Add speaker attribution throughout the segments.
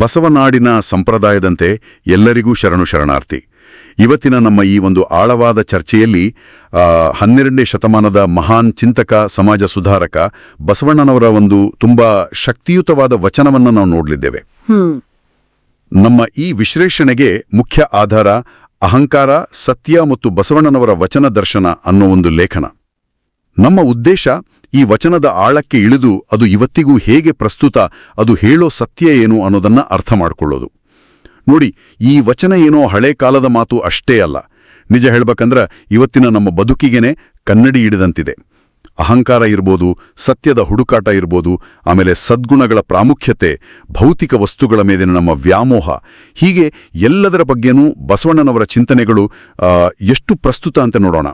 Speaker 1: ಬಸವನಾಡಿನ ಸಂಪ್ರದಾಯದಂತೆ ಎಲ್ಲರಿಗೂ ಶರಣು ಶರಣಾರ್ಥಿ. ಇವತ್ತಿನ ನಮ್ಮ ಈ ಒಂದು ಆಳವಾದ ಚರ್ಚೆಯಲ್ಲಿ ಹನ್ನೆರಡನೇ ಶತಮಾನದ ಮಹಾನ್ ಚಿಂತಕ ಸಮಾಜ ಸುಧಾರಕ ಬಸವಣ್ಣನವರ ಒಂದು ತುಂಬಾ ಶಕ್ತಿಯುತವಾದ ವಚನವನ್ನು ನಾವು ನೋಡಲಿದ್ದೇವೆ. ನಮ್ಮ ಈ ವಿಶ್ಲೇಷಣೆಗೆ ಮುಖ್ಯ ಆಧಾರ ಅಹಂಕಾರ ಸತ್ಯ ಮತ್ತು ಬಸವಣ್ಣನವರ ವಚನ ದರ್ಶನ ಅನ್ನೋ ಒಂದು ಲೇಖನ. ನಮ್ಮ ಉದ್ದೇಶ ಈ ವಚನದ ಆಳಕ್ಕೆ ಇಳಿದು ಅದು ಇವತ್ತಿಗೂ ಹೇಗೆ ಪ್ರಸ್ತುತ, ಅದು ಹೇಳೋ ಸತ್ಯ ಏನು ಅನ್ನೋದನ್ನ ಅರ್ಥ ಮಾಡಿಕೊಳ್ಳೋದು. ನೋಡಿ, ಈ ವಚನ ಏನೋ ಹಳೆ ಕಾಲದ ಮಾತು ಅಷ್ಟೇ ಅಲ್ಲ. ನಿಜ ಹೇಳಬೇಕಂದ್ರೆ ಇವತ್ತಿನ ನಮ್ಮ ಬದುಕಿಗೆನೆ ಕನ್ನಡಿ ಹಿಡಿದಂತಿದೆ. ಅಹಂಕಾರ ಇರ್ಬೋದು, ಸತ್ಯದ ಹುಡುಕಾಟ ಇರ್ಬೋದು, ಆಮೇಲೆ ಸದ್ಗುಣಗಳ ಪ್ರಾಮುಖ್ಯತೆ, ಭೌತಿಕ ವಸ್ತುಗಳ ಮೇಲಿನ ನಮ್ಮ ವ್ಯಾಮೋಹ, ಹೀಗೆ ಎಲ್ಲದರ ಬಗ್ಗೆನೂ ಬಸವಣ್ಣನವರ ಚಿಂತನೆಗಳು ಎಷ್ಟು ಪ್ರಸ್ತುತ ಅಂತ ನೋಡೋಣ.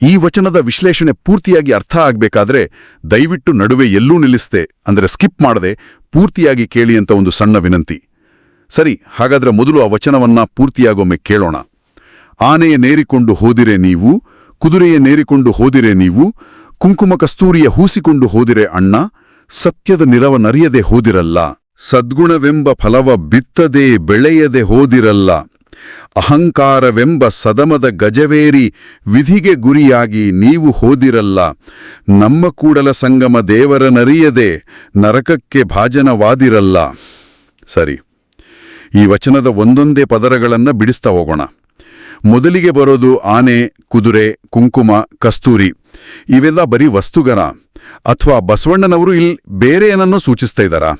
Speaker 1: ಈ ವಚನದ ವಿಶ್ಲೇಷಣೆ ಪೂರ್ತಿಯಾಗಿ ಅರ್ಥ ಆಗಬೇಕಾದ್ರೆ ದಯವಿಟ್ಟು ನಡುವೆ ಎಲ್ಲೂ ನಿಲ್ಲಿಸ್ತೆ ಅಂದರೆ ಸ್ಕಿಪ್ ಮಾಡದೆ ಪೂರ್ತಿಯಾಗಿ ಕೇಳಿ ಅಂತ ಒಂದು ಸಣ್ಣ ವಿನಂತಿ. ಸರಿ, ಹಾಗಾದ್ರೆ ಮೊದಲು ಆ ವಚನವನ್ನ ಪೂರ್ತಿಯಾಗೊಮ್ಮೆ ಕೇಳೋಣ. ಆನೆಯ ನೇರಿಕೊಂಡು ಹೋದಿರೆ ನೀವು, ಕುದುರೆಯ ನೇರಿಕೊಂಡು ಹೋದಿರೆ ನೀವು, ಕುಂಕುಮ ಕಸ್ತೂರಿಯ ಹೂಸಿಕೊಂಡು ಹೋದಿರೆ ಅಣ್ಣ, ಸತ್ಯದ ನಿರವ ನರಿಯದೆ ಹೋದಿರಲ್ಲ, ಸದ್ಗುಣವೆಂಬ ಫಲವ ಬಿತ್ತದೆ ಬೆಳೆಯದೆ ಹೋದಿರಲ್ಲ. ಅಹಂಕಾರವೆಂಬ ಸದಮದ ಗಜವೇರಿ ವಿಧಿಗೆ ಗುರಿಯಾಗಿ ನೀವು ಹೋದಿರಲ್ಲ. ನಮ್ಮ ಕೂಡಲ ಸಂಗಮ ದೇವರ ನರಿಯದೆ ನರಕಕ್ಕೆ ಭಾಜನವಾದಿರಲ್ಲ. ಸರಿ, ಈ ವಚನದ ಒಂದೊಂದೇ ಪದರಗಳನ್ನು ಬಿಡಿಸ್ತಾ ಹೋಗೋಣ. ಮೊದಲಿಗೆ ಬರೋದು ಆನೆ, ಕುದುರೆ, ಕುಂಕುಮ, ಕಸ್ತೂರಿ. ಇವೆಲ್ಲ ಬರೀ ವಸ್ತುಗರ ಅಥವಾ ಬಸವಣ್ಣನವರು ಇಲ್ಲಿ ಬೇರೆ ಏನನ್ನೋ ಸೂಚಿಸ್ತಾ ಇದ್ದಾರಾ?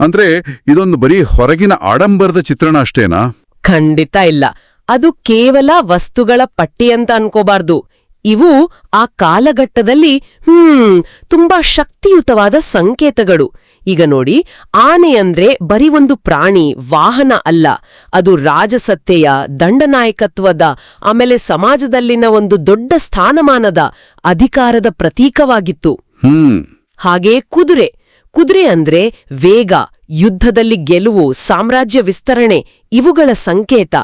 Speaker 1: ಅಂದ್ರೆ ಇದೊಂದು ಬರೀ ಹೊರಗಿನ ಆಡಂಬರದ ಚಿತ್ರಣ ಅಷ್ಟೇನಾ?
Speaker 2: ಖಂಡಿತ ಇಲ್ಲ. ಅದು ಕೇವಲ ವಸ್ತುಗಳ ಪಟ್ಟಿ ಅಂತ ಅನ್ಕೋಬಾರ್ದು. ಇವು ಆ ಕಾಲಘಟ್ಟದಲ್ಲಿ ಹ್ಮ್ ತುಂಬಾ ಶಕ್ತಿಯುತವಾದ ಸಂಕೇತಗಳು. ಈಗ ನೋಡಿ ಆನೆ ಅಂದ್ರೆ ಬರೀ ಒಂದು ಪ್ರಾಣಿ ವಾಹನ ಅಲ್ಲ. ಅದು ರಾಜಸತ್ತೆಯ ದಂಡನಾಯಕತ್ವದ ಆಮೇಲೆ ಸಮಾಜದಲ್ಲಿನ ಒಂದು ದೊಡ್ಡ ಸ್ಥಾನಮಾನದ ಅಧಿಕಾರದ ಪ್ರತೀಕವಾಗಿತ್ತು.
Speaker 1: ಹ್ಮ್.
Speaker 2: ಹಾಗೇ ಕುದುರೆ ಕುದುರೆ ಅಂದ್ರೆ ವೇಗ ಯುದ್ಧದಲ್ಲಿ ಗೆಲುವು ಸಾಮ್ರಾಜ್ಯ ವಿಸ್ತರಣೆ ಇವುಗಳ ಸಂಕೇತ.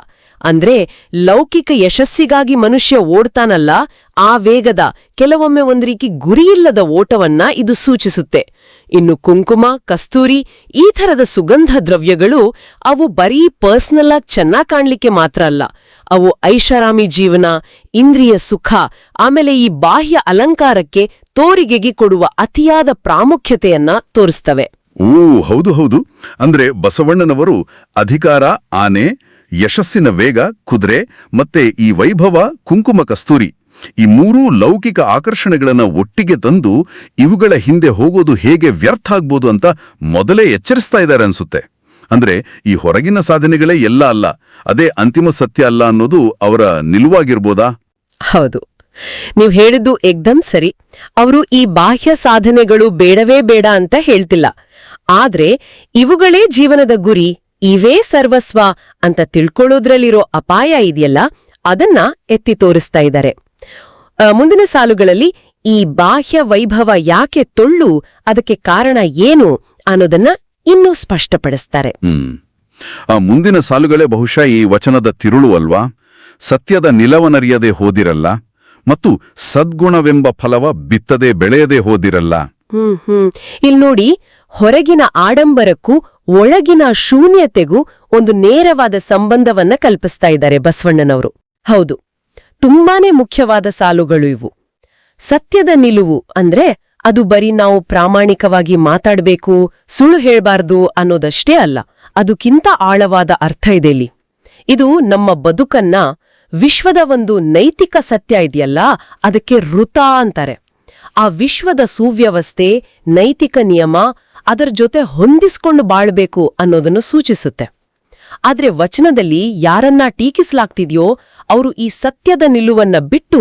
Speaker 2: ಅಂದ್ರೆ ಲೌಕಿಕ ಯಶಸ್ಸಿಗಾಗಿ ಮನುಷ್ಯ ಓಡ್ತಾನಲ್ಲ, ಆ ವೇಗದ ಕೆಲವೊಮ್ಮೆ ಒಂದು ರೀತಿ ಗುರಿಯಿಲ್ಲದ ಓಟವನ್ನ ಇದು ಸೂಚಿಸುತ್ತೆ. ಇನ್ನು ಕುಂಕುಮ, ಕಸ್ತೂರಿ, ಈ ಥರದ ಸುಗಂಧ ದ್ರವ್ಯಗಳು ಅವು ಬರೀ ಪರ್ಸ್ನಲ್ ಆಗಿ ಚೆನ್ನಾಗ್ ಕಾಣ್ಲಿಕ್ಕೆ ಮಾತ್ರ ಅಲ್ಲ. ಅವು ಐಷಾರಾಮಿ ಜೀವನ, ಇಂದ್ರಿಯ ಸುಖ, ಆಮೇಲೆ ಈ ಬಾಹ್ಯ ಅಲಂಕಾರಕ್ಕೆ ತೋರಿಗೆಗೆ ಕೊಡುವ ಅತಿಯಾದ ಪ್ರಾಮುಖ್ಯತೆಯನ್ನ ತೋರಿಸ್ತವೆ.
Speaker 1: ಊ ಹೌದು ಹೌದು. ಅಂದ್ರೆ ಬಸವಣ್ಣನವರು ಅಧಿಕಾರ, ಆನೆ ಯಶಸ್ಸಿನ ವೇಗ, ಕುದುರೆ ಮತ್ತೆ ಈ ವೈಭವ ಕುಂಕುಮ ಕಸ್ತೂರಿ. ಈ ಮೂರೂ ಲೌಕಿಕ ಆಕರ್ಷಣೆಗಳನ್ನು ಒಟ್ಟಿಗೆ ತಂದು ಇವುಗಳ ಹಿಂದೆ ಹೋಗೋದು ಹೇಗೆ ವ್ಯರ್ಥ ಆಗ್ಬೋದು ಅಂತ ಮೊದಲೇ ಎಚ್ಚರಿಸ್ತಾ ಇದ್ದಾರೆ ಅನ್ಸುತ್ತೆ. ಅಂದ್ರೆ ಈ ಹೊರಗಿನ ಸಾಧನೆಗಳೇ ಎಲ್ಲ ಅಲ್ಲ, ಅದೇ ಅಂತಿಮ ಸತ್ಯ ಅಲ್ಲ ಅನ್ನೋದು ಅವರ ನಿಲುವಾಗಿರ್ಬೋದಾ?
Speaker 2: ಹೌದು. ನೀವು ಹೇಳಿದ್ದು ಎಕ್ದಮ್ ಸರಿ. ಅವರು ಈ ಬಾಹ್ಯ ಸಾಧನೆಗಳು ಬೇಡವೇ ಬೇಡ ಅಂತ ಹೇಳ್ತಿಲ್ಲ. ಆದ್ರೆ ಇವುಗಳೇ ಜೀವನದ ಗುರಿ. ಇವೇ ಸರ್ವಸ್ವ ಅಂತ ತಿಳ್ಕೊಳ್ಳೋದ್ರಲ್ಲಿರೋ ಅಪಾಯ ಇದೆಯಲ್ಲ ಅದನ್ನ ಎತ್ತಿ ತೋರಿಸ್ತಾ ಇದ್ದಾರೆ ಮುಂದಿನ ಸಾಲುಗಳಲ್ಲಿ ಈ ಬಾಹ್ಯ ವೈಭವ ಯಾಕೆ ತೊಳ್ಳು ಅದಕ್ಕೆ ಕಾರಣ ಏನು ಅನ್ನೋದನ್ನ ಇನ್ನೂ ಸ್ಪಷ್ಟಪಡಿಸ್ತಾರೆ.
Speaker 1: ಮುಂದಿನ ಸಾಲುಗಳೇ ಬಹುಶಃ ಈ ವಚನದ ತಿರುಳು ಅಲ್ವಾ? ಸತ್ಯದ ನಿಲವನರಿಯದೆ ಹೋದಿರಲ್ಲ ಮತ್ತು ಸದ್ಗುಣವೆಂಬ ಫಲವ ಬಿತ್ತದೆ ಬೆಳೆಯದೆ ಹೋದಿರಲ್ಲ.
Speaker 2: ಹ್ಮ್ ಹ್ಮ್. ಇಲ್ ನೋಡಿ ಹೊರಗಿನ ಆಡಂಬರಕ್ಕೂ ಒಳಗಿನ ಶೂನ್ಯತೆಗೂ ಒಂದು ನೇರವಾದ ಸಂಬಂಧವನ್ನ ಕಲ್ಪಿಸ್ತಾ ಇದ್ದಾರೆ ಬಸವಣ್ಣನವರು. ಹೌದು, ತುಂಬಾನೇ ಮುಖ್ಯವಾದ ಸಾಲುಗಳು ಇವು. ಸತ್ಯದ ನಿಲುವು ಅಂದ್ರೆ ಅದು ಬರೀ ನಾವು ಪ್ರಾಮಾಣಿಕವಾಗಿ ಮಾತಾಡಬೇಕು, ಸುಳ್ಳು ಹೇಳ್ಬಾರ್ದು ಅನ್ನೋದಷ್ಟೇ ಅಲ್ಲ, ಅದಕ್ಕಿಂತ ಆಳವಾದ ಅರ್ಥ ಇದೆ ಇಲ್ಲಿ. ಇದು ನಮ್ಮ ಬದುಕನ್ನ ವಿಶ್ವದ ಒಂದು ನೈತಿಕ ಸತ್ಯ ಇದೆಯಲ್ಲ, ಅದಕ್ಕೆ ಋತ ಅಂತಾರೆ. ಆ ವಿಶ್ವದ ಸುವ್ಯವಸ್ಥೆ, ನೈತಿಕ ನಿಯಮ ಅದರ ಜೊತೆ ಹೊಂದಿಸ್ಕೊಂಡು ಬಾಳ್ಬೇಕು ಅನ್ನೋದನ್ನು ಸೂಚಿಸುತ್ತೆ. ಆದ್ರೆ ವಚನದಲ್ಲಿ ಯಾರನ್ನ ಟೀಕಿಸಲಾಗ್ತಿದೆಯೋ ಅವರು ಈ ಸತ್ಯದ ನಿಲುವನ್ನ ಬಿಟ್ಟು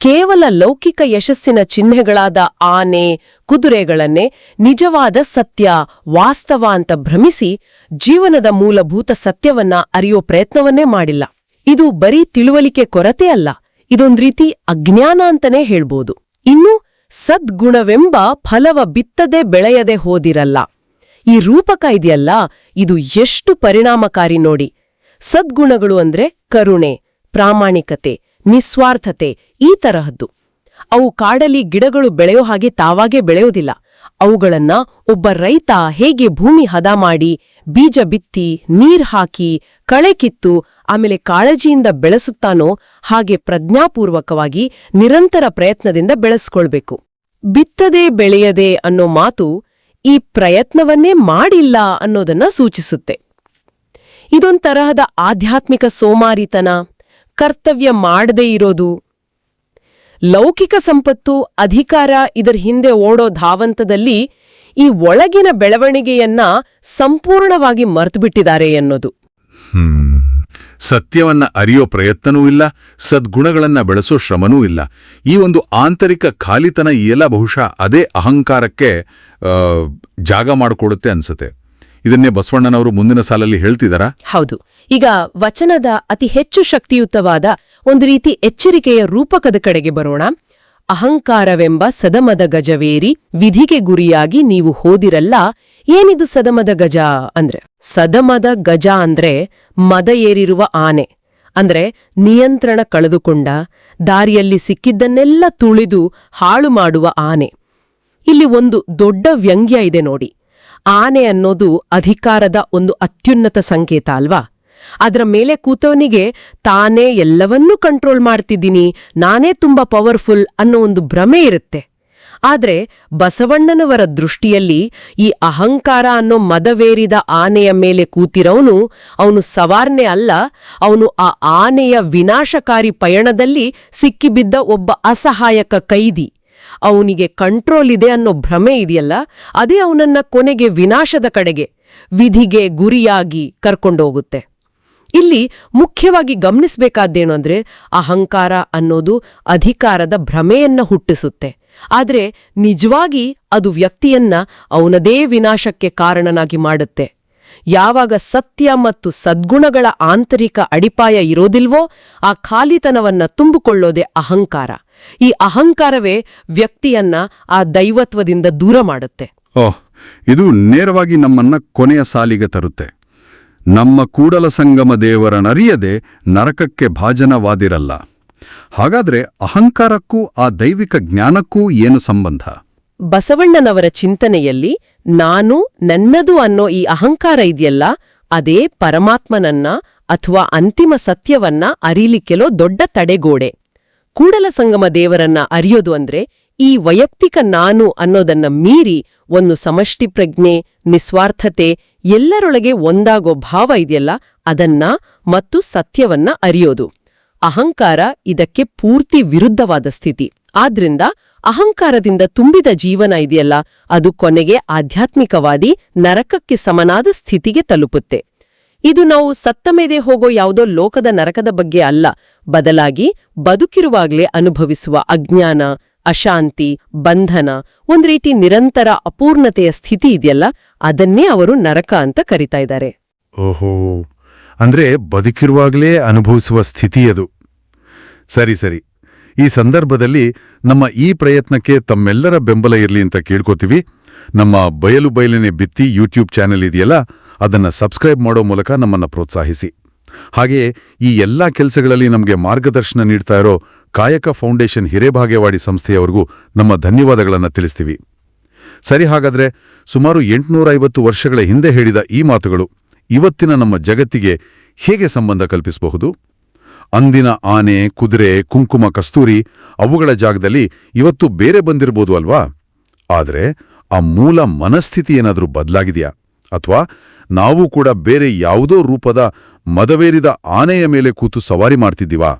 Speaker 2: ಕೇವಲ ಲೌಕಿಕ ಯಶಸ್ಸಿನ ಚಿಹ್ನೆಗಳಾದ ಆನೆ, ಕುದುರೆಗಳನ್ನೇ ನಿಜವಾದ ಸತ್ಯ, ವಾಸ್ತವ ಅಂತ ಭ್ರಮಿಸಿ ಜೀವನದ ಮೂಲಭೂತ ಸತ್ಯವನ್ನ ಅರಿಯೋ ಪ್ರಯತ್ನವನ್ನೇ ಮಾಡಿಲ್ಲ. ಇದು ಬರೀ ತಿಳುವಳಿಕೆ ಕೊರತೆ ಅಲ್ಲ, ಇದೊಂದ್ ರೀತಿ ಅಜ್ಞಾನ ಅಂತನೇ ಹೇಳ್ಬೋದು. ಇನ್ನು ಸದ್ಗುಣವೆಂಬ ಫಲವ ಬಿತ್ತದೆ ಬೆಳೆಯದೆ ಹೋದಿರಲ್ಲ. ಈ ರೂಪಕ ಇದೆಯಲ್ಲ, ಇದು ಎಷ್ಟು ಪರಿಣಾಮಕಾರಿ ನೋಡಿ. ಸದ್ಗುಣಗಳು ಅಂದ್ರೆ ಕರುಣೆ, ಪ್ರಾಮಾಣಿಕತೆ, ನಿಸ್ವಾರ್ಥತೆ ಈ ತರಹದ್ದು. ಅವು ಕಾಡಲಿ ಗಿಡಗಳು ಬೆಳೆಯೋ ಹಾಗೆ ತಾವಾಗೇ ಬೆಳೆಯೋದಿಲ್ಲ. ಅವುಗಳನ್ನ ಒಬ್ಬ ರೈತ ಹೇಗೆ ಭೂಮಿ ಹದ ಮಾಡಿ, ಬೀಜ ಬಿತ್ತಿ, ನೀರ್ ಹಾಕಿ, ಕಳೆ ಕಿತ್ತು, ಆಮೇಲೆ ಕಾಳಜಿಯಿಂದ ಬೆಳೆಸುತ್ತಾನೋ ಹಾಗೆ ಪ್ರಜ್ಞಾಪೂರ್ವಕವಾಗಿ ನಿರಂತರ ಪ್ರಯತ್ನದಿಂದ ಬೆಳೆಸ್ಕೊಳ್ಬೇಕು. ಬಿತ್ತದೆ ಬೆಳೆಯದೆ ಅನ್ನೋ ಮಾತು ಈ ಪ್ರಯತ್ನವನ್ನೇ ಮಾಡಿಲ್ಲ ಅನ್ನೋದನ್ನ ಸೂಚಿಸುತ್ತೆ. ಇದೊಂತರಹದ ಆಧ್ಯಾತ್ಮಿಕ ಸೋಮಾರಿತನ, ಕರ್ತವ್ಯ ಮಾಡದೇ ಇರೋದು ಲೌಕಿಕ ಸಂಪತ್ತು ಅಧಿಕಾರ ಇದರ ಹಿಂದೆ ಓಡೋ ಧಾವಂತದಲ್ಲಿ ಈ ಒಳಗಿನ ಬೆಳವಣಿಗೆಯನ್ನ ಸಂಪೂರ್ಣವಾಗಿ ಮರೆತುಬಿಟ್ಟಿದ್ದಾರೆ ಎನ್ನೋದು
Speaker 1: ಸತ್ಯವನ್ನ ಅರಿಯೋ ಪ್ರಯತ್ನವೂ ಇಲ್ಲ, ಸದ್ಗುಣಗಳನ್ನ ಬೆಳೆಸೋ ಶ್ರಮನೂ ಇಲ್ಲ. ಈ ಒಂದು ಆಂತರಿಕ ಖಾಲಿತನ ಎಲ್ಲ ಬಹುಶಃ ಅದೇ ಅಹಂಕಾರಕ್ಕೆ ಜಾಗ ಮಾಡಿಕೊಡುತ್ತೆ ಅನ್ಸುತ್ತೆ. ಇದನ್ನೇ ಬಸವಣ್ಣನವರು ಮುಂದಿನ ಸಾಲಲ್ಲಿ ಹೇಳ್ತಿದಾರಾ?
Speaker 2: ಹೌದು. ಈಗ ವಚನದ ಅತಿ ಹೆಚ್ಚು ಶಕ್ತಿಯುತವಾದ ಒಂದು ರೀತಿ ಎಚ್ಚರಿಕೆಯ ರೂಪಕದ ಕಡೆಗೆ ಬರೋಣ. ಅಹಂಕಾರವೆಂಬ ಸದಮದ ಗಜವೇರಿ ವಿಧಿಗೆ ಗುರಿಯಾಗಿ ನೀವು ಹೋದಿರಲ್ಲ. ಏನಿದು ಸದಮದ ಗಜ ಅಂದ್ರೆ? ಸದಮದ ಗಜ ಅಂದ್ರೆ ಮದ ಏರಿರುವ ಆನೆ. ಅಂದ್ರೆ ನಿಯಂತ್ರಣ ಕಳೆದುಕೊಂಡ, ದಾರಿಯಲ್ಲಿ ಸಿಕ್ಕಿದ್ದನ್ನೆಲ್ಲ ತುಳಿದು ಹಾಳು ಮಾಡುವ ಆನೆ. ಇಲ್ಲಿ ಒಂದು ದೊಡ್ಡ ವ್ಯಂಗ್ಯ ಇದೆ ನೋಡಿ. ಆನೆ ಅನ್ನೋದು ಅಧಿಕಾರದ ಒಂದು ಅತ್ಯುನ್ನತ ಸಂಕೇತ ಅಲ್ವಾ? ಅದರ ಮೇಲೆ ಕೂತವನಿಗೆ, ತಾನೇ ಎಲ್ಲವನ್ನೂ ಕಂಟ್ರೋಲ್ ಮಾಡ್ತಿದ್ದೀನಿ, ನಾನೇ ತುಂಬಾ ಪವರ್ಫುಲ್ ಅನ್ನೋ ಒಂದು ಭ್ರಮೆ ಇರುತ್ತೆ. ಆದ್ರೆ ಬಸವಣ್ಣನವರ ದೃಷ್ಟಿಯಲ್ಲಿ ಈ ಅಹಂಕಾರ ಅನ್ನೋ ಮದವೇರಿದ ಆನೆಯ ಮೇಲೆ ಕೂತಿರೋನು ಅವನು ಸವಾರ್ನೆ ಅಲ್ಲ, ಅವನು ಆ ಆನೆಯ ವಿನಾಶಕಾರಿ ಪಯಣದಲ್ಲಿ ಸಿಕ್ಕಿಬಿದ್ದ ಒಬ್ಬ ಅಸಹಾಯಕ ಕೈದಿ. ಅವನಿಗೆ ಕಂಟ್ರೋಲ್ ಇದೆ ಅನ್ನೋ ಭ್ರಮೆ ಇದೆಯಲ್ಲ, ಅದೇ ಅವನನ್ನ ಕೊನೆಗೆ ವಿನಾಶದ ಕಡೆಗೆ, ವಿಧಿಗೆ ಗುರಿಯಾಗಿ ಕರ್ಕೊಂಡೋಗುತ್ತೆ ಇಲ್ಲಿ ಮುಖ್ಯವಾಗಿ ಗಮನಿಸಬೇಕಾದ್ದೇನು ಅಂದ್ರೆ, ಅಹಂಕಾರ ಅನ್ನೋದು ಅಧಿಕಾರದ ಭ್ರಮೆಯನ್ನ ಹುಟ್ಟಿಸುತ್ತೆ. ಆದರೆ ನಿಜವಾಗಿ ಅದು ವ್ಯಕ್ತಿಯನ್ನ ಅವನದೇ ವಿನಾಶಕ್ಕೆ ಕಾರಣನಾಗಿ ಮಾಡುತ್ತೆ. ಯಾವಾಗ ಸತ್ಯ ಮತ್ತು ಸದ್ಗುಣಗಳ ಆಂತರಿಕ ಅಡಿಪಾಯ ಇರೋದಿಲ್ವೋ, ಆ ಖಾಲಿತನವನ್ನ ತುಂಬಿಕೊಳ್ಳೋದೆ ಅಹಂಕಾರ. ಈ ಅಹಂಕಾರವೇ ವ್ಯಕ್ತಿಯನ್ನ ಆ ದೈವತ್ವದಿಂದ ದೂರ ಮಾಡುತ್ತೆ.
Speaker 3: ಓಹ್ ಇದು ನೇರವಾಗಿ ನಮ್ಮನ್ನ ಕೊನೆಯ ಸಾಲಿಗೆ ತರುತ್ತೆ. ನಮ್ಮ ಕೂಡಲ ಸಂಗಮ ದೇವರನರಿಯದೆ ನರಕಕ್ಕೆ ಭಾಜನವಾದಿರಲ್ಲ. ಹಾಗಾದ್ರೆ ಅಹಂಕಾರಕ್ಕೂ ಆ ದೈವಿಕ ಜ್ಞಾನಕ್ಕೂ ಏನು ಸಂಬಂಧ?
Speaker 2: ಬಸವಣ್ಣನವರ ಚಿಂತನೆಯಲ್ಲಿ ನಾನು ನನ್ನದು ಅನ್ನೋ ಈ ಅಹಂಕಾರ ಇದೆಯಲ್ಲ ಅದೇ ಪರಮಾತ್ಮನನ್ನ ಅಥವಾ ಅಂತಿಮ ಸತ್ಯವನ್ನ ಅರಿಲಿಕ್ಕೆಲೋ ದೊಡ್ಡ ತಡೆಗೋಡೆ. ಕೂಡಲ ಸಂಗಮ ದೇವರನ್ನ ಅರಿಯೋದು ಅಂದ್ರೆ ಈ ವೈಯಕ್ತಿಕ ನಾನು ಅನ್ನೋದನ್ನ ಮೀರಿ ಒಂದು ಸಮಷ್ಟಿ ಪ್ರಜ್ಞೆ, ನಿಸ್ವಾರ್ಥತೆ ಎಲ್ಲರೊಳಗೆ ಒಂದಾಗೋ ಭಾವ ಇದೆಯಲ್ಲ, ಅದನ್ನ ಮತ್ತು ಸತ್ಯವನ್ನ ಅರಿಯೋದು. ಅಹಂಕಾರ ಇದಕ್ಕೆ ಪೂರ್ತಿ ವಿರುದ್ಧವಾದ ಸ್ಥಿತಿ. ಆದ್ರಿಂದ ಅಹಂಕಾರದಿಂದ ತುಂಬಿದ ಜೀವನ ಇದೆಯಲ್ಲ, ಅದು ಕೊನೆಗೆ ಆಧ್ಯಾತ್ಮಿಕವಾದಿ ನರಕಕ್ಕೆ ಸಮನಾದ ಸ್ಥಿತಿಗೆ ತಲುಪುತ್ತೆ. ಇದು ನಾವು ಸತ್ತ ಮೇಲೆ ಹೋಗೋ ಯಾವುದೋ ಲೋಕದ ನರಕದ ಬಗ್ಗೆ ಅಲ್ಲ. ಬದಲಾಗಿ ಬದುಕಿರುವಾಗಲೇ ಅನುಭವಿಸುವ ಅಜ್ಞಾನ, ಅಶಾಂತಿ, ಬಂಧನ, ಒಂದ್ ರೀತಿ ನಿರಂತರ ಅಪೂರ್ಣತೆಯ ಸ್ಥಿತಿ ಇದೆಯಲ್ಲ? ಅದನ್ನೇ ಅವರು ನರಕ ಅಂತ ಕರಿತಾ ಇದ್ದಾರೆ.
Speaker 1: ಓಹೋ. ಅಂದ್ರೆ ಬದುಕಿರುವಾಗಲೇ ಅನುಭವಿಸುವ ಸ್ಥಿತಿ ಅದು. ಸರಿ ಸರಿ. ಈ ಸಂದರ್ಭದಲ್ಲಿ ನಮ್ಮ ಈ ಪ್ರಯತ್ನಕ್ಕೆ ತಮ್ಮೆಲ್ಲರ ಬೆಂಬಲ ಇರಲಿ ಅಂತ ಕೇಳ್ಕೋತೀವಿ. ನಮ್ಮ ಬಯಲು ಬಯಲನೆ ಬಿತ್ತಿ ಯೂಟ್ಯೂಬ್ ಚಾನೆಲ್ ಇದೆಯಲ್ಲ? ಅದನ್ನ ಸಬ್ಸ್ಕ್ರೈಬ್ ಮಾಡೋ ಮೂಲಕ ನಮ್ಮನ್ನ ಪ್ರೋತ್ಸಾಹಿಸಿ. ಹಾಗೆಯೇ ಈ ಎಲ್ಲಾ ಕೆಲಸಗಳಲ್ಲಿ ನಮಗೆ ಮಾರ್ಗದರ್ಶನ ನೀಡ್ತಾ ಇರೋ ಕಾಯಕ ಫೌಂಡೇಶನ್ ಹಿರೇಭಾಗ್ಯವಾಡಿ ಸಂಸ್ಥೆಯವರಿಗೂ ನಮ್ಮ ಧನ್ಯವಾದಗಳನ್ನು ತಿಳಿಸ್ತೀವಿ. ಸರಿ ಹಾಗಾದ್ರೆ ಸುಮಾರು ಎಂಟುನೂರೈವತ್ತು ವರ್ಷಗಳ ಹಿಂದೆ ಹೇಳಿದ ಈ ಮಾತುಗಳು ಇವತ್ತಿನ ನಮ್ಮ ಜಗತ್ತಿಗೆ ಹೇಗೆ ಸಂಬಂಧ ಕಲ್ಪಿಸಬಹುದು? ಅಂದಿನ ಆನೆ, ಕುದುರೆ, ಕುಂಕುಮ, ಕಸ್ತೂರಿ ಅವುಗಳ ಜಾಗದಲ್ಲಿ ಇವತ್ತು ಬೇರೆ ಬಂದಿರಬಹುದು ಅಲ್ವಾ? ಆದರೆ ಆ ಮೂಲ ಮನಸ್ಥಿತಿ ಏನಾದರೂ ಬದಲಾಗಿದೆಯಾ? ಅಥವಾ ನಾವು ಕೂಡ ಬೇರೆ ಯಾವುದೋ ರೂಪದ ಮದವೇರಿದ ಆನೆಯ ಮೇಲೆ ಕೂತು ಸವಾರಿ ಮಾಡ್ತಿದ್ದೀವಾ?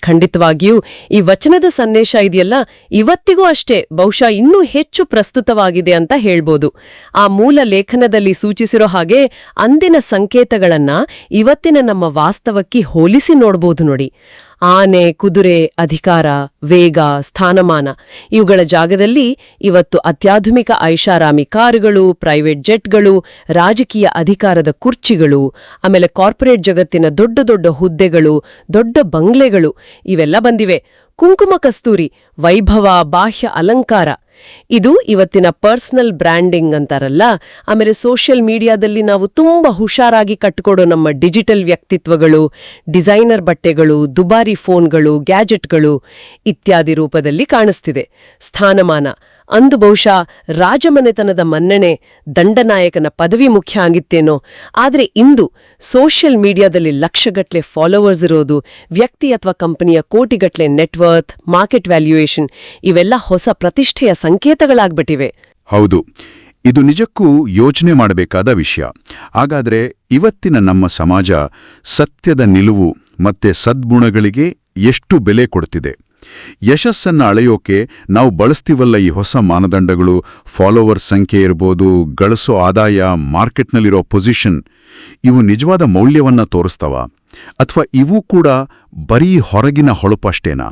Speaker 2: ಖಂಡಿತವಾಗಿಯೂ. ಈ ವಚನದ ಸಂದೇಶ ಇದೆಯಲ್ಲ? ಇವತ್ತಿಗೂ ಅಷ್ಟೇ. ಬಹುಶಃ ಇನ್ನೂ ಹೆಚ್ಚು ಪ್ರಸ್ತುತವಾಗಿದೆ ಅಂತ ಹೇಳ್ಬೋದು. ಆ ಮೂಲ ಲೇಖನದಲ್ಲಿ ಸೂಚಿಸಿರೋ ಹಾಗೆ ಅಂದಿನ ಸಂಕೇತಗಳನ್ನ ಇವತ್ತಿನ ನಮ್ಮ ವಾಸ್ತವಕ್ಕೆ ಹೋಲಿಸಿ ನೋಡ್ಬೋದು ನೋಡಿ. ಆನೆ, ಕುದುರೆ, ಅಧಿಕಾರ, ವೇಗ, ಸ್ಥಾನಮಾನ ಇವುಗಳ ಜಾಗದಲ್ಲಿ ಇವತ್ತು ಅತ್ಯಾಧುನಿಕ ಐಷಾರಾಮಿ ಕಾರುಗಳು, ಪ್ರೈವೇಟ್ ಜೆಟ್ಗಳು, ರಾಜಕೀಯ ಅಧಿಕಾರದ ಕುರ್ಚಿಗಳು, ಆಮೇಲೆ ಕಾರ್ಪೊರೇಟ್ ಜಗತ್ತಿನ ದೊಡ್ಡ ದೊಡ್ಡ ಹುದ್ದೆಗಳು, ದೊಡ್ಡ ಬಂಗ್ಲೆಗಳು ಇವೆಲ್ಲ ಬಂದಿವೆ. ಕುಂಕುಮ ಕಸ್ತೂರಿ, ವೈಭವ, ಬಾಹ್ಯ ಅಲಂಕಾರ ಇದು ಇವತ್ತಿನ ಪರ್ಸನಲ್ ಬ್ರ್ಯಾಂಡಿಂಗ್ ಅಂತಾರಲ್ಲ, ಆಮೇಲೆ ಸೋಷಿಯಲ್ ಮೀಡಿಯಾದಲ್ಲಿ ನಾವು ತುಂಬಾ ಹುಷಾರಾಗಿ ಕಟ್ಕೊಡೋ ನಮ್ಮ ಡಿಜಿಟಲ್ ವ್ಯಕ್ತಿತ್ವಗಳು, ಡಿಸೈನರ್ ಬಟ್ಟೆಗಳು, ದುಬಾರಿ ಫೋನ್ಗಳು, ಗ್ಯಾಜೆಟ್ಗಳು ಇತ್ಯಾದಿ ರೂಪದಲ್ಲಿ ಕಾಣಿಸ್ತಿದೆ. ಸ್ಥಾನಮಾನ. ಅಂದು ಬಹುಶಃ ರಾಜಮನೆತನದ ಮನ್ನಣೆ ದಂಡನಾಯಕನ ಪದವಿ ಮುಖ್ಯ ಆಗಿತ್ತೇನೋ. ಆದರೆ ಇಂದು ಸೋಷಿಯಲ್ ಮೀಡಿಯಾದಲ್ಲಿ ಲಕ್ಷಗಟ್ಲೆ ಫಾಲೋವರ್ಸ್ ಇರೋದು, ವ್ಯಕ್ತಿ ಅಥವಾ ಕಂಪನಿಯ ಕೋಟಿಗಟ್ಟಲೆ ನೆಟ್ವರ್ತ್ ಮಾರ್ಕೆಟ್ ವ್ಯಾಲ್ಯೂಯೇಷನ್ ಇವೆಲ್ಲ ಹೊಸ ಪ್ರತಿಷ್ಠೆಯ ಸಂಕೇತಗಳಾಗ್ಬಿಟ್ಟಿವೆ.
Speaker 1: ಹೌದು, ಇದು ನಿಜಕ್ಕೂ ಯೋಚನೆ ಮಾಡಬೇಕಾದ ವಿಷಯ. ಹಾಗಾದರೆ ಇವತ್ತಿನ ನಮ್ಮ ಸಮಾಜ ಸತ್ಯದ ನಿಲುವು ಮತ್ತೆ ಸದ್ಗುಣಗಳಿಗೆ ಎಷ್ಟು ಬೆಲೆ ಕೊಡ್ತಿದೆ? ಯಶಸ್ಸನ್ನ ಅಳೆಯೋಕೆ ನಾವು ಬಳಸ್ತೀವಲ್ಲ ಈ ಹೊಸ ಮಾನದಂಡಗಳು? ಫಾಲೋವರ್ ಸಂಖ್ಯೆ ಇರ್ಬೋದು, ಗಳಿಸೋ ಆದಾಯ, ಮಾರ್ಕೆಟ್ನಲ್ಲಿರೋ ಪೊಸಿಷನ್, ಇವು ನಿಜವಾದ ಮೌಲ್ಯವನ್ನ ತೋರಿಸ್ತವ? ಅಥವಾ ಇವು ಕೂಡ ಬರೀ ಹೊರಗಿನ ಹೊಳಪಷ್ಟೇನಾ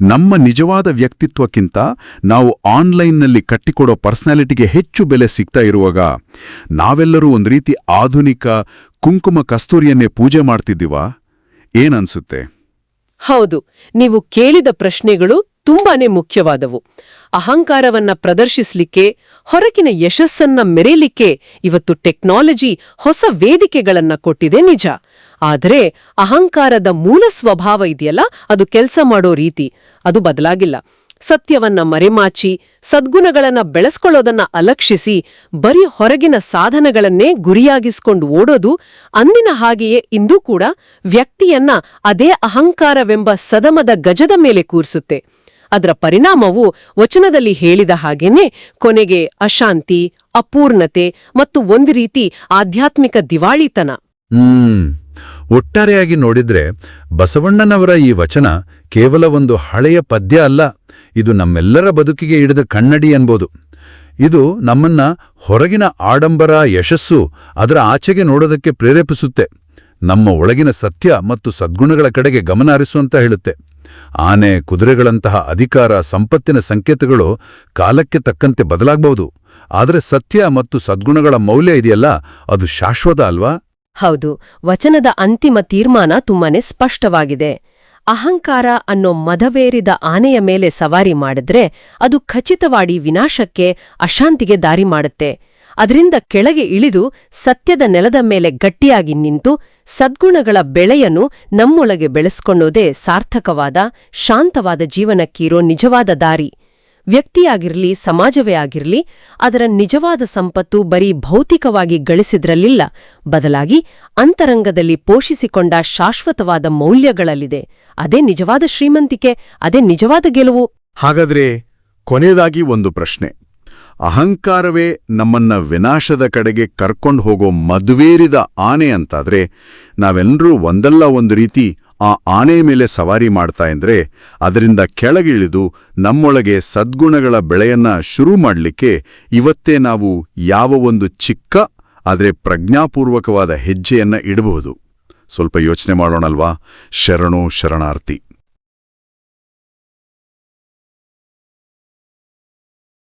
Speaker 1: ನಮ್ಮ ನಿಜವಾದ ವ್ಯಕ್ತಿತ್ವಕ್ಕಿಂತ ನಾವು ಆನ್ಲೈನ್ನಲ್ಲಿ ಕಟ್ಟಿಕೊಡೋ ಪರ್ಸನಾಲಿಟಿಗೆ ಹೆಚ್ಚು ಬೆಲೆ ಸಿಗ್ತಾ ಇರುವಾಗ ನಾವೆಲ್ಲರೂ ಒಂದು ರೀತಿ ಆಧುನಿಕ ಕುಂಕುಮ ಕಸ್ತೂರಿಯನ್ನೇ ಪೂಜೆ ಮಾಡ್ತಿದ್ದೀವಾ? ಏನನ್ಸುತ್ತೆ
Speaker 2: ಹೌದು, ನೀವು ಕೇಳಿದ ಪ್ರಶ್ನೆಗಳು ತುಂಬಾನೇ ಮುಖ್ಯವಾದವು. ಅಹಂಕಾರವನ್ನ ಪ್ರದರ್ಶಿಸ್ಲಿಕ್ಕೆ, ಹೊರಗಿನ ಯಶಸ್ಸನ್ನ ಮೆರೆಯಲಿಕ್ಕೆ ಇವತ್ತು ಟೆಕ್ನಾಲಜಿ ಹೊಸ ವೇದಿಕೆಗಳನ್ನ ಕೊಟ್ಟಿದೆ ನಿಜ. ಆದರೆ ಅಹಂಕಾರದ ಮೂಲ ಸ್ವಭಾವ ಇದೆಯಲ್ಲ, ಅದು ಕೆಲಸ ಮಾಡೋ ರೀತಿ. ಅದು ಬದಲಾಗಿಲ್ಲ. ಸತ್ಯವನ್ನ ಮರೆಮಾಚಿ, ಸದ್ಗುಣಗಳನ್ನ ಬೆಳೆಸ್ಕೊಳ್ಳೋದನ್ನ ಅಲಕ್ಷಿಸಿ, ಬರೀ ಹೊರಗಿನ ಸಾಧನಗಳನ್ನೇ ಗುರಿಯಾಗಿಸ್ಕೊಂಡು ಓಡೋದು ಅಂದಿನ ಹಾಗೆಯೇ ಇಂದೂ ಕೂಡ ವ್ಯಕ್ತಿಯನ್ನ ಅದೇ ಅಹಂಕಾರವೆಂಬ ಸದಮದ ಗಜದ ಮೇಲೆ ಕೂರಿಸುತ್ತೆ. ಅದರ ಪರಿಣಾಮವು ವಚನದಲ್ಲಿ ಹೇಳಿದ ಹಾಗೇನೆ ಕೊನೆಗೆ ಅಶಾಂತಿ, ಅಪೂರ್ಣತೆ ಮತ್ತು ಒಂದು ರೀತಿ ಆಧ್ಯಾತ್ಮಿಕ ದಿವಾಳಿತನ.
Speaker 4: ಒಟ್ಟಾರೆಯಾಗಿ ನೋಡಿದ್ರೆ ಬಸವಣ್ಣನವರ ಈ ವಚನ ಕೇವಲ ಒಂದು ಹಳೆಯ ಪದ್ಯ ಅಲ್ಲ, ಇದು ನಮ್ಮೆಲ್ಲರ ಬದುಕಿಗೆ ಹಿಡಿದ ಕನ್ನಡಿ ಎಂಬುದು. ಇದು ನಮ್ಮನ್ನ ಹೊರಗಿನ ಆಡಂಬರ, ಯಶಸ್ಸು ಅದರ ಆಚೆಗೆ ನೋಡೋದಕ್ಕೆ ಪ್ರೇರೇಪಿಸುತ್ತೆ, ನಮ್ಮ ಒಳಗಿನ ಸತ್ಯ ಮತ್ತು ಸದ್ಗುಣಗಳ ಕಡೆಗೆ ಗಮನ ಹರಿಸುವಂತ ಹೇಳುತ್ತೆ. ಆನೆ, ಕುದುರೆಗಳಂತಹ ಅಧಿಕಾರ, ಸಂಪತ್ತಿನ ಸಂಕೇತಗಳು ಕಾಲಕ್ಕೆ ತಕ್ಕಂತೆ ಬದಲಾಗಬಹುದು, ಆದರೆ ಸತ್ಯ ಮತ್ತು ಸದ್ಗುಣಗಳ ಮೌಲ್ಯ ಇದೆಯಲ್ಲ, ಅದು ಶಾಶ್ವತ ಅಲ್ವಾ?
Speaker 2: ಹೌದು, ವಚನದ ಅಂತಿಮ ತೀರ್ಮಾನ ತುಂಬಾನೇ ಸ್ಪಷ್ಟವಾಗಿದೆ. ಅಹಂಕಾರ ಅನ್ನೋ ಮದವೇರಿದ ಆನೆಯ ಮೇಲೆ ಸವಾರಿ ಮಾಡಿದ್ರೆ ಅದು ಖಚಿತವಾಡಿ ವಿನಾಶಕ್ಕೆ, ಅಶಾಂತಿಗೆ ದಾರಿ ಮಾಡುತ್ತೆ. ಅದರಿಂದ ಕೆಳಗೆ ಇಳಿದು ಸತ್ಯದ ನೆಲದ ಮೇಲೆ ಗಟ್ಟಿಯಾಗಿ ನಿಂತು ಸದ್ಗುಣಗಳ ಬೆಳೆಯನ್ನು ನಮ್ಮೊಳಗೆ ಬೆಳೆಸ್ಕೊಳ್ಳೋದೇ ಸಾರ್ಥಕವಾದ, ಶಾಂತವಾದ ಜೀವನಕ್ಕಿರೋ ನಿಜವಾದ ದಾರಿ. ವ್ಯಕ್ತಿಯಾಗಿರ್ಲಿ, ಸಮಾಜವೇ ಆಗಿರ್ಲಿ, ಅದರ ನಿಜವಾದ ಸಂಪತ್ತು ಬರೀ ಭೌತಿಕವಾಗಿ ಗಳಿಸಿದ್ರಲ್ಲಿಲ್ಲ. ಬದಲಾಗಿ ಅಂತರಂಗದಲ್ಲಿ ಪೋಷಿಸಿಕೊಂಡ ಶಾಶ್ವತವಾದ ಮೌಲ್ಯಗಳಲ್ಲಿದೆ. ಅದೇ ನಿಜವಾದ ಶ್ರೀಮಂತಿಕೆ, ಅದೇ ನಿಜವಾದ ಗೆಲುವು.
Speaker 1: ಹಾಗಾದ್ರೆ ಕೊನೆಯದಾಗಿ ಒಂದು ಪ್ರಶ್ನೆ. ಅಹಂಕಾರವೇ ನಮ್ಮನ್ನ ವಿನಾಶದ ಕಡೆಗೆ ಕರ್ಕೊಂಡು ಹೋಗೋ ಮದುವೇರಿದ ಆನೆ ಅಂತಾದ್ರೆ ನಾವೆಲ್ಲರೂ ಒಂದಲ್ಲ ಒಂದು ರೀತಿ ಆ ಆನೆ ಮೇಲೆ ಸವಾರಿ ಮಾಡ್ತಾ ಇದ್ರೆ ಅದರಿಂದ ಕೆಳಗಿಳಿದು ನಮ್ಮೊಳಗೆ ಸದ್ಗುಣಗಳ ಬೆಳೆಯನ್ನ ಶುರು ಮಾಡಲಿಕ್ಕೆ ಇವತ್ತೇ ನಾವು ಯಾವ ಒಂದು ಚಿಕ್ಕ, ಆದರೆ ಪ್ರಜ್ಞಾಪೂರ್ವಕವಾದ ಹೆಜ್ಜೆಯನ್ನ ಇಡಬಹುದು. ಸ್ವಲ್ಪ ಯೋಚನೆ ಮಾಡೋಣಲ್ವಾ? ಶರಣೋ ಶರಣಾರ್ಥಿ.